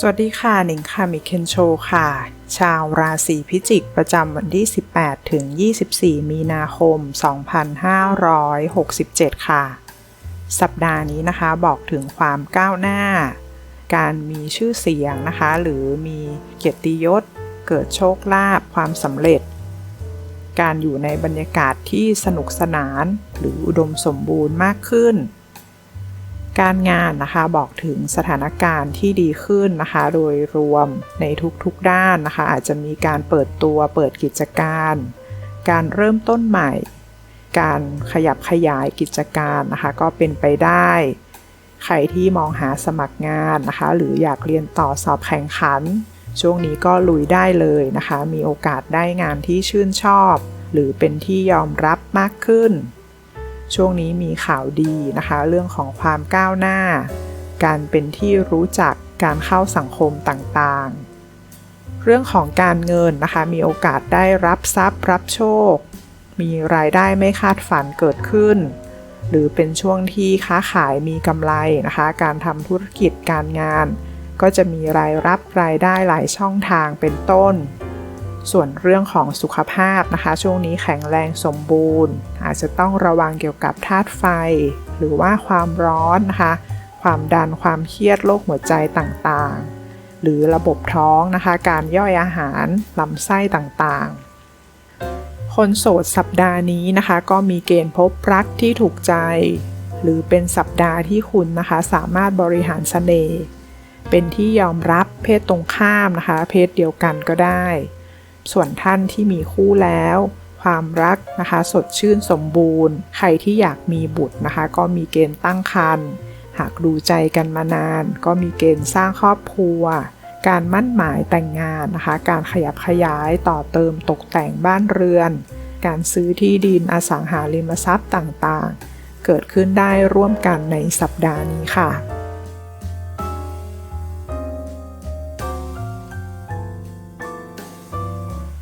สวัสดีค่ะหนิงค่ะมิเคนโชค่ะ ชาวราศีพิจิกประจำวันที่ 18 ถึง 24 มีนาคม 2567 ค่ะ สัปดาห์นี้นะคะบอกถึงความก้าวหน้า การมีชื่อเสียงนะคะ หรือมีเกียรติยศ เกิดโชคลาภความสำเร็จ การอยู่ในบรรยากาศที่สนุกสนาน หรืออุดมสมบูรณ์มากขึ้น การงานนะคะบอกถึงสถานการณ์ที่ดีขึ้นนะคะ โดยรวมในทุกๆด้านนะคะ อาจจะมีการเปิดตัวเปิดกิจการ การเริ่มต้นใหม่ การขยับขยายกิจการนะคะ ก็เป็นไปได้ ใครที่มองหาสมัครงานนะคะ หรืออยากเรียนต่อสอบแข่งขัน ช่วงนี้ก็ลุยได้เลยนะคะ มีโอกาสได้งานที่ชื่นชอบ หรือเป็นที่ยอมรับมากขึ้น ช่วงนี้มีข่าวดีนะคะ เรื่องของความก้าวหน้า การเป็นที่รู้จักการเข้าสังคมต่างๆ เรื่องของการเงินนะคะ มีโอกาสได้รับทรัพย์รับโชค มีรายได้ไม่คาดฝันเกิดขึ้น หรือเป็นช่วงที่ค้าขายมีกำไรนะคะ การทำธุรกิจการงาน ก็จะมีรายรับรายได้หลายช่องทางเป็นต้น ส่วนเรื่องของสุขภาพนะคะ ช่วงนี้แข็งแรงสมบูรณ์ อาจจะต้องระวังเกี่ยวกับธาตุไฟ หรือว่าความร้อนนะคะ ความดันความเครียดโรคหัวใจต่างๆ หรือระบบท้องนะคะ การย่อยอาหารลำไส้ต่างๆ คนโสดสัปดาห์นี้นะคะ ก็มีเกณฑ์พบรักที่ถูกใจ หรือเป็นสัปดาห์ที่คุณนะคะสามารถบริหารเสน่ห์เป็นที่ยอมรับเพศตรงข้ามนะคะ เพศเดียวกันก็ได้ ส่วนท่านที่มีคู่แล้ว ความรักนะคะสดชื่นสมบูรณ์ ใครที่อยากมีบุตรนะคะ ก็มีเกณฑ์ตั้งครรภ์หากดูใจกันมานาน ก็มีเกณฑ์สร้างครอบครัว การมั่นหมายแต่งงานนะคะ การขยับขยายต่อเติมตกแต่งบ้านเรือน การซื้อที่ดินอสังหาริมทรัพย์ต่างๆ เกิดขึ้นได้ร่วมกันในสัปดาห์นี้ค่ะ